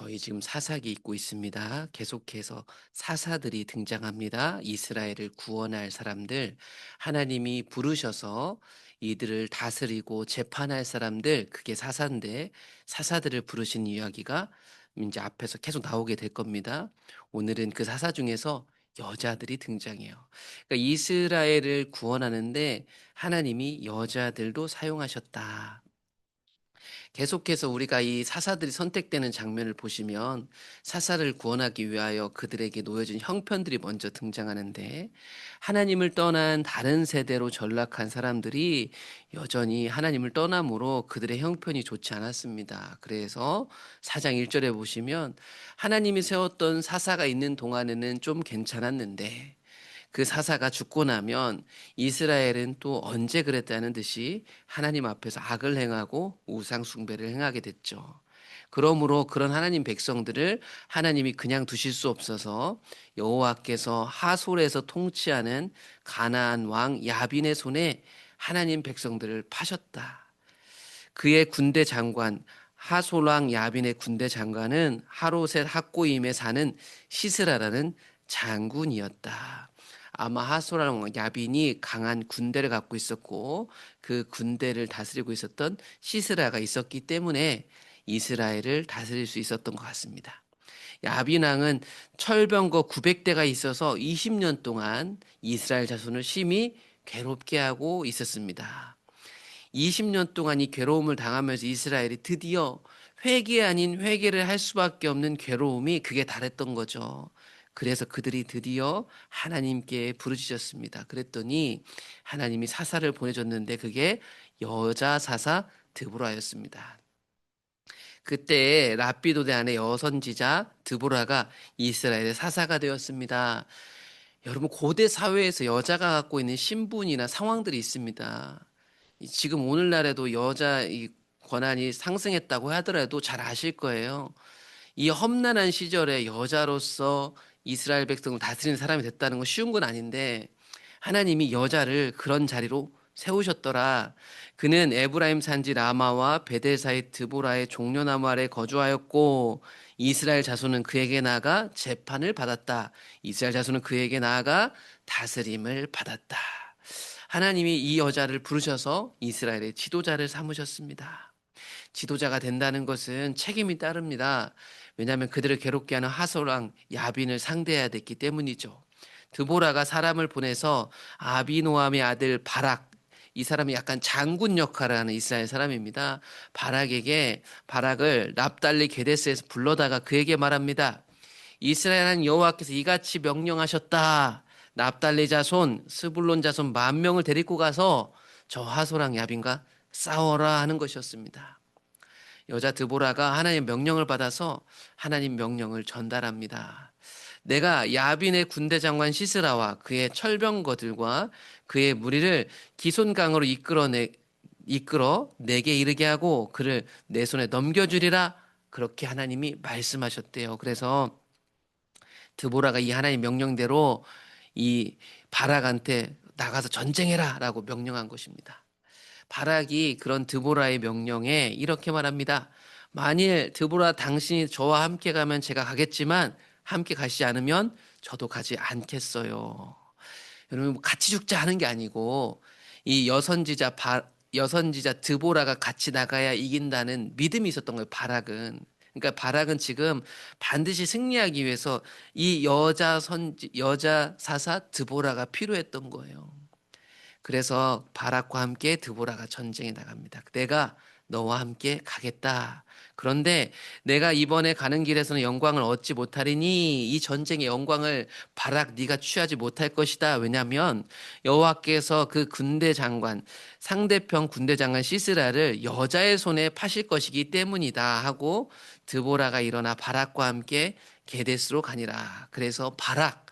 저희 지금 사사기 읽고 있습니다. 계속해서 사사들이 등장합니다. 이스라엘을 구원할 사람들, 하나님이 부르셔서 이들을 다스리고 재판할 사람들, 그게 사사인데 사사들을 부르신 이야기가 이제 앞에서 계속 나오게 될 겁니다. 오늘은 그 사사 중에서 여자들이 등장해요. 그러니까 이스라엘을 구원하는데 하나님이 여자들도 사용하셨다. 계속해서 우리가 이 사사들이 선택되는 장면을 보시면 사사를 구원하기 위하여 그들에게 놓여진 형편들이 먼저 등장하는데 하나님을 떠난 다른 세대로 전락한 사람들이 여전히 하나님을 떠남으로 그들의 형편이 좋지 않았습니다. 그래서 사장 1절에 보시면 하나님이 세웠던 사사가 있는 동안에는 좀 괜찮았는데 그 사사가 죽고 나면 이스라엘은 또 언제 그랬다는 듯이 하나님 앞에서 악을 행하고 우상 숭배를 행하게 됐죠. 그러므로 그런 하나님 백성들을 하나님이 그냥 두실 수 없어서 여호와께서 하솔에서 통치하는 가나안 왕 야빈의 손에 하나님 백성들을 파셨다. 그의 군대 장관 하솔 왕 야빈의 군대 장관은 하로셋 학고임에 사는 시스라라는 장군이었다. 아마 하소라랑 야빈이 강한 군대를 갖고 있었고 그 군대를 다스리고 있었던 시스라가 있었기 때문에 이스라엘을 다스릴 수 있었던 것 같습니다. 야빈왕은 철병거 900대가 있어서 20년 동안 이스라엘 자손을 심히 괴롭게 하고 있었습니다. 20년 동안 이 괴로움을 당하면서 이스라엘이 드디어 회개 아닌 회개를 할 수밖에 없는 괴로움이 그게 달했던 거죠. 그래서 그들이 드디어 하나님께 부르짖었습니다. 그랬더니 하나님이 사사를 보내줬는데 그게 여자 사사 드보라였습니다. 그때 라피도대 안에 여선지자 드보라가 이스라엘의 사사가 되었습니다. 여러분 고대 사회에서 여자가 갖고 있는 신분이나 상황들이 있습니다. 지금 오늘날에도 여자 권한이 상승했다고 하더라도 잘 아실 거예요. 이 험난한 시절에 여자로서 이스라엘 백성을 다스리는 사람이 됐다는 건 쉬운 건 아닌데 하나님이 여자를 그런 자리로 세우셨더라. 그는 에브라임 산지 라마와 베델 사이 드보라의 종려나무 아래 거주하였고 이스라엘 자손은 그에게 나아가 재판을 받았다. 이스라엘 자손은 그에게 나아가 다스림을 받았다. 하나님이 이 여자를 부르셔서 이스라엘의 지도자를 삼으셨습니다. 지도자가 된다는 것은 책임이 따릅니다. 왜냐하면 그들을 괴롭게 하는 하솔랑 야빈을 상대해야 됐기 때문이죠. 드보라가 사람을 보내서 아비노함의 아들 바락 이 사람이 약간 장군 역할을 하는 이스라엘 사람입니다. 바락에게 바락을 납달리 게데스에서 불러다가 그에게 말합니다. 이스라엘은 여호와께서 이같이 명령하셨다. 납달리 자손, 스불론 자손 만 명을 데리고 가서 저 하소랑 야빈과 싸워라 하는 것이었습니다. 여자 드보라가 하나님 명령을 받아서 하나님 명령을 전달합니다. 내가 야빈의 군대 장관 시스라와 그의 철병거들과 그의 무리를 기손강으로 이끌어내 이끌어 내게 이르게 하고 그를 내 손에 넘겨주리라 그렇게 하나님이 말씀하셨대요. 그래서 드보라가 이 하나님 명령대로 이 바락한테 나가서 전쟁해라라고 명령한 것입니다. 바락이 그런 드보라의 명령에 이렇게 말합니다. 만일 드보라 당신이 저와 함께 가면 제가 가겠지만 함께 가시지 않으면 저도 가지 않겠어요. 여러분 뭐 같이 죽자 하는 게 아니고 이 여선지자 바, 여선지자 드보라가 같이 나가야 이긴다는 믿음이 있었던 거예요. 바락은. 그러니까 바락은 지금 반드시 승리하기 위해서 이 여자 선지 여자 사사 드보라가 필요했던 거예요. 그래서 바락과 함께 드보라가 전쟁에 나갑니다. 내가 너와 함께 가겠다. 그런데 내가 이번에 가는 길에서는 영광을 얻지 못하리니 이 전쟁의 영광을 바락 네가 취하지 못할 것이다. 왜냐하면 여호와께서 그 군대 장관 상대편 군대 장관 시스라를 여자의 손에 파실 것이기 때문이다 하고 드보라가 일어나 바락과 함께 게데스로 가니라. 그래서 바락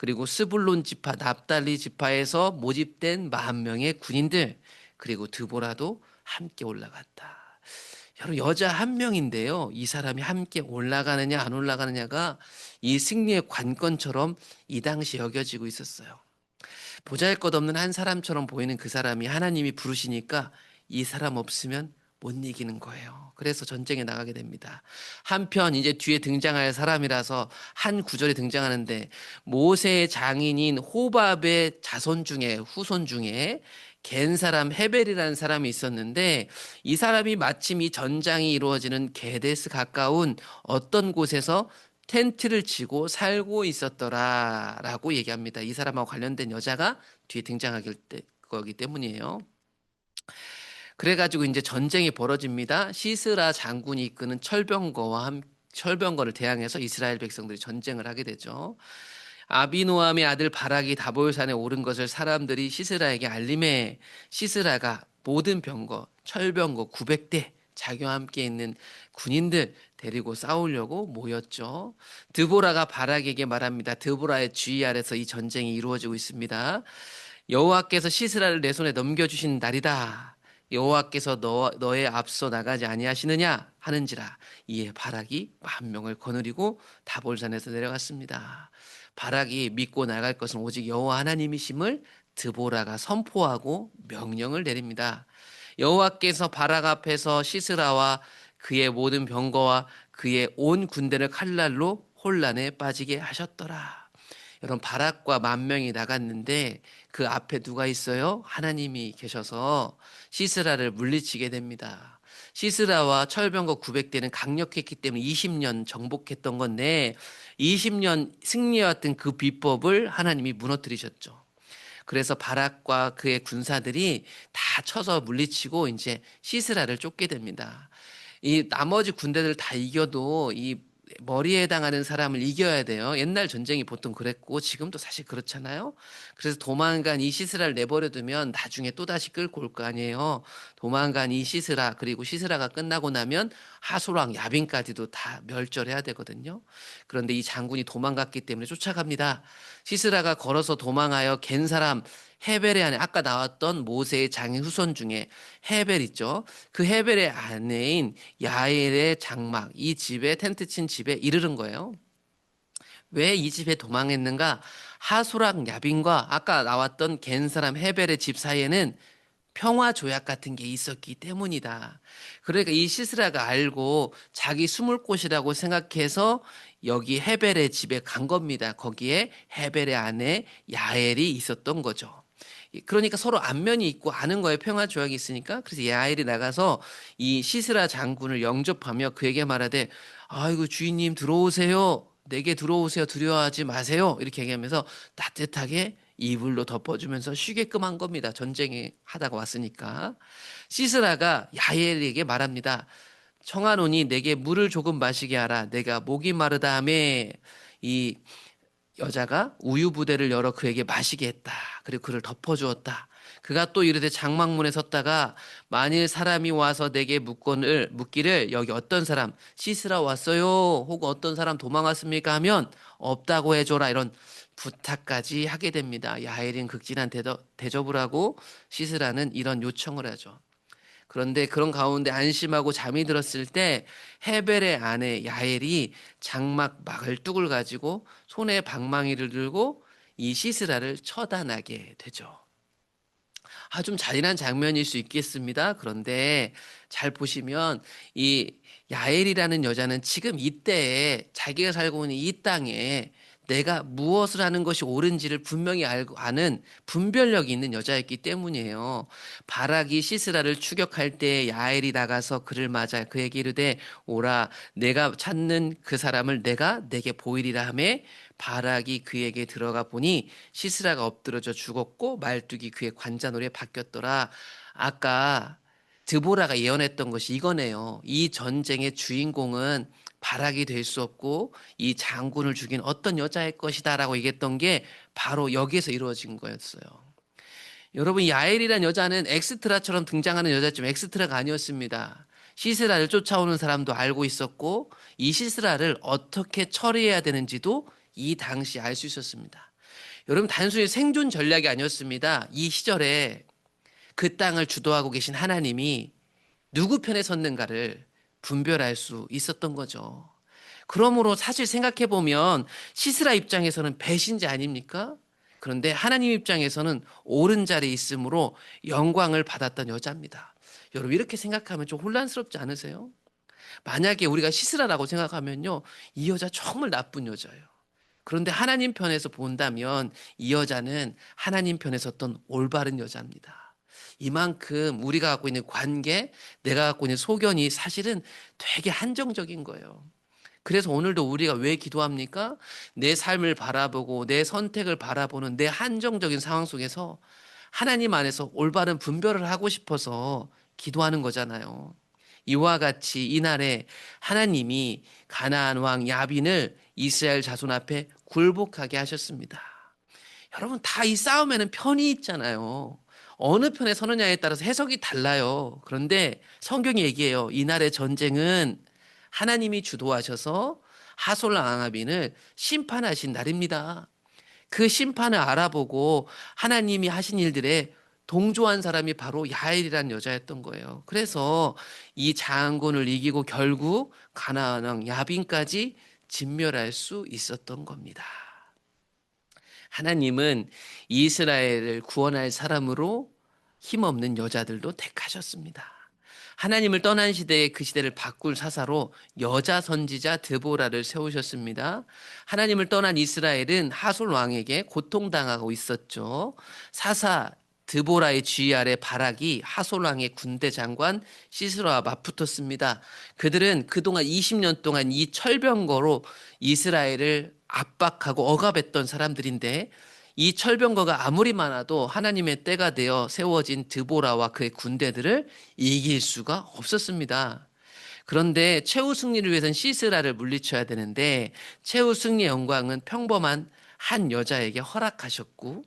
그리고 스불론 지파, 납달리 지파에서 모집된 만 명의 군인들 그리고 드보라도 함께 올라갔다. 여러분 여자 한 명인데요. 이 사람이 함께 올라가느냐 안 올라가느냐가 이 승리의 관건처럼 이 당시 여겨지고 있었어요. 보잘것없는 한 사람처럼 보이는 그 사람이 하나님이 부르시니까 이 사람 없으면 못 이기는 거예요. 그래서 전쟁에 나가게 됩니다. 한편 이제 뒤에 등장할 사람이라서 한 구절에 등장하는데 모세의 장인인 호밥의 자손 중에 후손 중에 겐 사람 헤벨이라는 사람이 있었는데 이 사람이 마침 이 전장이 이루어지는 게데스 가까운 어떤 곳에서 텐트를 치고 살고 있었더라라고 얘기합니다. 이 사람하고 관련된 여자가 뒤에 등장하길 때, 거기 때문이에요. 그래가지고 이제 전쟁이 벌어집니다. 시스라 장군이 이끄는 철병거와 함, 철병거를 대항해서 이스라엘 백성들이 전쟁을 하게 되죠. 아비노함의 아들 바락이 다보요산에 오른 것을 사람들이 시스라에게 알림해 시스라가 모든 병거, 철병거 900대 자기와 함께 있는 군인들 데리고 싸우려고 모였죠. 드보라가 바락에게 말합니다. 드보라의 주의 아래서 이 전쟁이 이루어지고 있습니다. 여호와께서 시스라를 내 손에 넘겨주신 날이다. 여호와께서 너, 너의 앞서 나가지 아니하시느냐 하는지라 이에 바락이 만 명을 거느리고 다볼산에서 내려갔습니다. 바락이 믿고 나갈 것은 오직 여호와 하나님이심을 드보라가 선포하고 명령을 내립니다. 여호와께서 바락 앞에서 시스라와 그의 모든 병거와 그의 온 군대를 칼날로 혼란에 빠지게 하셨더라. 여러분 바락과 만 명이 나갔는데 그 앞에 누가 있어요? 하나님이 계셔서 시스라를 물리치게 됩니다. 시스라와 철병거 900대는 강력했기 때문에 20년 정복했던 건데 20년 승리해왔던 그 비법을 하나님이 무너뜨리셨죠. 그래서 바락과 그의 군사들이 다 쳐서 물리치고 이제 시스라를 쫓게 됩니다. 이 나머지 군대들 다 이겨도 이 머리에 해당하는 사람을 이겨야 돼요. 옛날 전쟁이 보통 그랬고 지금도 사실 그렇잖아요. 그래서 도망간 이 시스라를 내버려두면 나중에 또 다시 끌고 올 거 아니에요. 도망간 이 시스라 그리고 시스라가 끝나고 나면 하소랑 야빈까지도 다 멸절해야 되거든요. 그런데 이 장군이 도망갔기 때문에 쫓아갑니다. 시스라가 걸어서 도망하여 갠 사람 헤벨의 안에 아까 나왔던 모세의 장인 후손 중에 헤벨 있죠. 그 헤벨의 아내인 야엘의 장막 이 집에 텐트 친 집에 이르른 거예요. 왜 이 집에 도망했는가? 하소락 야빈과 아까 나왔던 겐 사람 헤벨의 집 사이에는 평화 조약 같은 게 있었기 때문이다. 그러니까 이 시스라가 알고 자기 숨을 곳이라고 생각해서 여기 헤벨의 집에 간 겁니다. 거기에 헤벨의 아내 야엘이 있었던 거죠. 그러니까 서로 안면이 있고 아는 거에 평화 조약이 있으니까 그래서 야엘이 나가서 이 시스라 장군을 영접하며 그에게 말하되 아이고 주인님 들어오세요. 내게 들어오세요. 두려워하지 마세요. 이렇게 얘기하면서 따뜻하게 이불로 덮어주면서 쉬게끔 한 겁니다. 전쟁이 하다가 왔으니까. 시스라가 야엘에게 말합니다. 청하노니 내게 물을 조금 마시게 하라. 내가 목이 마르다 함에 이 여자가 우유 부대를 열어 그에게 마시게 했다. 그리고 그를 덮어주었다. 그가 또 이르되 장막문에 섰다가 만일 사람이 와서 내게 묻건을 묻기를 여기 어떤 사람 시스라 왔어요 혹은 어떤 사람 도망왔습니까 하면 없다고 해줘라 이런 부탁까지 하게 됩니다. 야엘인 극진한 대접, 대접을 하고 시스라는 이런 요청을 하죠. 그런데 그런 가운데 안심하고 잠이 들었을 때 헤벨의 아내 야엘이 장막 막을 뚝을 가지고 손에 방망이를 들고 이 시스라를 처단하게 되죠. 아, 좀 잔인한 장면일 수 있겠습니다. 그런데 잘 보시면 이 야엘이라는 여자는 지금 이때에 자기가 살고 있는 이 땅에 내가 무엇을 하는 것이 옳은지를 분명히 알고 아는 분별력이 있는 여자였기 때문이에요. 바락이 시스라를 추격할 때 야엘이 나가서 그를 맞아 그에게 이르되 오라 내가 찾는 그 사람을 내가 내게 보이리라 하매 바락이 그에게 들어가 보니 시스라가 엎드러져 죽었고 말뚝이 그의 관자놀이에 바뀌었더라. 아까 드보라가 예언했던 것이 이거네요. 이 전쟁의 주인공은 바락이 될 수 없고 이 장군을 죽인 어떤 여자일 것이다라고 얘기했던 게 바로 여기에서 이루어진 거였어요. 여러분 야엘이란 여자는 엑스트라처럼 등장하는 여자지만 엑스트라가 아니었습니다. 시스라를 쫓아오는 사람도 알고 있었고 이 시스라를 어떻게 처리해야 되는지도 이 당시 알 수 있었습니다. 여러분 단순히 생존 전략이 아니었습니다. 이 시절에 그 땅을 주도하고 계신 하나님이 누구 편에 섰는가를 분별할 수 있었던 거죠. 그러므로 사실 생각해 보면 시스라 입장에서는 배신자 아닙니까? 그런데 하나님 입장에서는 옳은 자리에 있으므로 영광을 받았던 여자입니다. 여러분 이렇게 생각하면 좀 혼란스럽지 않으세요? 만약에 우리가 시스라라고 생각하면요. 이 여자 정말 나쁜 여자예요. 그런데 하나님 편에서 본다면 이 여자는 하나님 편에서 어떤 올바른 여자입니다. 이만큼 우리가 갖고 있는 관계, 내가 갖고 있는 소견이 사실은 되게 한정적인 거예요. 그래서 오늘도 우리가 왜 기도합니까? 내 삶을 바라보고 내 선택을 바라보는 내 한정적인 상황 속에서 하나님 안에서 올바른 분별을 하고 싶어서 기도하는 거잖아요. 이와 같이 이날에 하나님이 가나안 왕 야빈을 이스라엘 자손 앞에 굴복하게 하셨습니다. 여러분 다 이 싸움에는 편이 있잖아요. 어느 편에 서느냐에 따라서 해석이 달라요. 그런데 성경이 얘기해요. 이날의 전쟁은 하나님이 주도하셔서 하솔 앙하빈을 심판하신 날입니다. 그 심판을 알아보고 하나님이 하신 일들에 동조한 사람이 바로 야엘이라는 여자였던 거예요. 그래서 이 장군을 이기고 결국 가나안 왕 야빈까지 진멸할 수 있었던 겁니다. 하나님은 이스라엘을 구원할 사람으로 힘없는 여자들도 택하셨습니다. 하나님을 떠난 시대에 그 시대를 바꿀 사사로 여자 선지자 드보라를 세우셨습니다. 하나님을 떠난 이스라엘은 하솔 왕에게 고통당하고 있었죠. 사사 드보라의 지휘 아래 바락이 하솔 왕의 군대 장관 시스라와 맞붙었습니다. 그들은 그동안 20년 동안 이 철병거로 이스라엘을 압박하고 억압했던 사람들인데 이 철병거가 아무리 많아도 하나님의 때가 되어 세워진 드보라와 그의 군대들을 이길 수가 없었습니다. 그런데 최후 승리를 위해서는 시스라를 물리쳐야 되는데 최후 승리의 영광은 평범한 한 여자에게 허락하셨고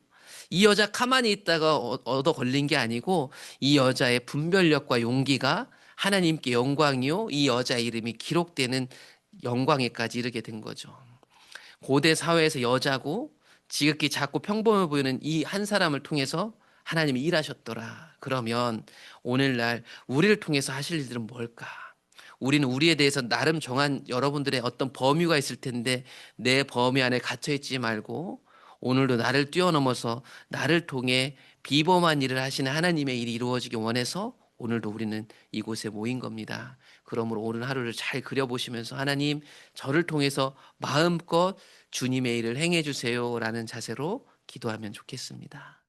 이 여자 가만히 있다가 어- 얻어 걸린 게 아니고 이 여자의 분별력과 용기가 하나님께 영광이요 이 여자의 이름이 기록되는 영광에까지 이르게 된 거죠. 고대 사회에서 여자고 지극히 작고 평범해 보이는 이 한 사람을 통해서 하나님이 일하셨더라. 그러면 오늘날 우리를 통해서 하실 일들은 뭘까? 우리는 우리에 대해서 나름 정한 여러분들의 어떤 범위가 있을 텐데 내 범위 안에 갇혀 있지 말고 오늘도 나를 뛰어넘어서 나를 통해 비범한 일을 하시는 하나님의 일이 이루어지기 원해서 오늘도 우리는 이곳에 모인 겁니다. 그러므로 오늘 하루를 잘 그려보시면서 하나님 저를 통해서 마음껏 주님의 일을 행해 주세요라는 자세로 기도하면 좋겠습니다.